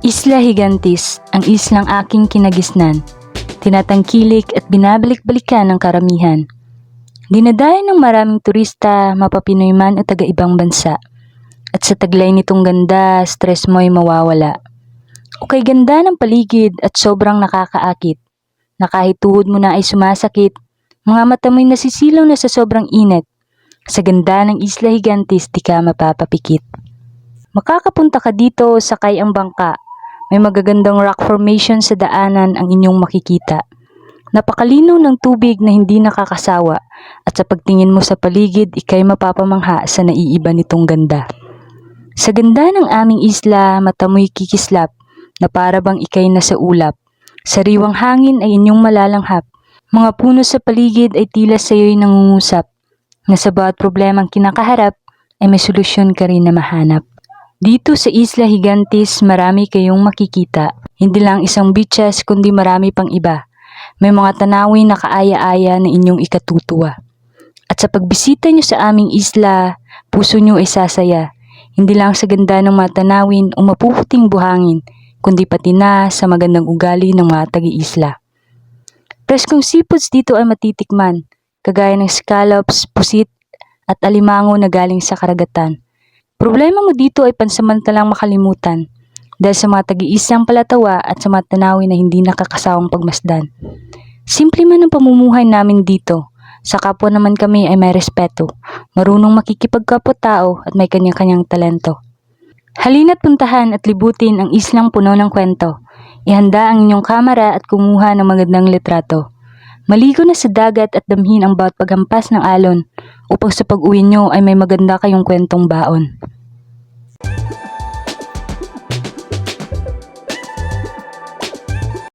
Isla Higantis, ang islang aking kinagisnan. Tinatangkilik at binabalik-balikan ng karamihan. Dinadayo ng maraming turista, mapapinoy man o taga-ibang bansa. At sa taglay nitong ganda, stress mo'y mawawala. O kay ganda ng paligid at sobrang nakakaakit. Na kahit tuhod mo na ay sumasakit, mga mata mo'y nasisilaw na sa sobrang init. Sa ganda ng Isla Higantis, di ka mapapapikit. Makakapunta ka dito, sakay ang bangka. May magagandang rock formation sa daanan ang inyong makikita. Napakalinaw ng tubig na hindi nakakasawa at sa pagtingin mo sa paligid, ikay mapapamangha sa naiiba nitong ganda. Sa ganda ng aming isla, mata mo'y kikislap na para bang ikay nasa ulap. Sariwang hangin ay inyong malalanghap. Mga puno sa paligid ay tila sa iyo'y nangungusap. Na sa bawat problemang kinakaharap ay may solusyon ka rin na mahanap. Dito sa Isla Higantis, marami kayong makikita. Hindi lang isang beaches, kundi marami pang iba. May mga tanawin na kaaya-aya na inyong ikatutuwa. At sa pagbisita nyo sa aming isla, puso nyo ay sasaya. Hindi lang sa ganda ng mga tanawin o mapuputing buhangin, kundi pati na sa magandang ugali ng mga tagi-isla. Preskong seafoods dito ay matitikman, kagaya ng scallops, pusit, at alimango na galing sa karagatan. Problema mo dito ay pansamantalang makalimutan dahil sa mga tagi-isang palatawa at sa mga tanawin na hindi nakakasawang pagmasdan. Simple man ang pamumuhay namin dito. Sa kapwa naman kami ay may respeto, marunong makikipagkapwa-tao at may kanya-kanyang talento. Halina't puntahan at libutin ang islang puno ng kwento. Ihanda ang inyong kamera at kumuha ng magandang litrato. Maligo na sa dagat at damhin ang bawat paghampas ng alon upang sa pag-uwi nyo ay may maganda kayong kwentong baon.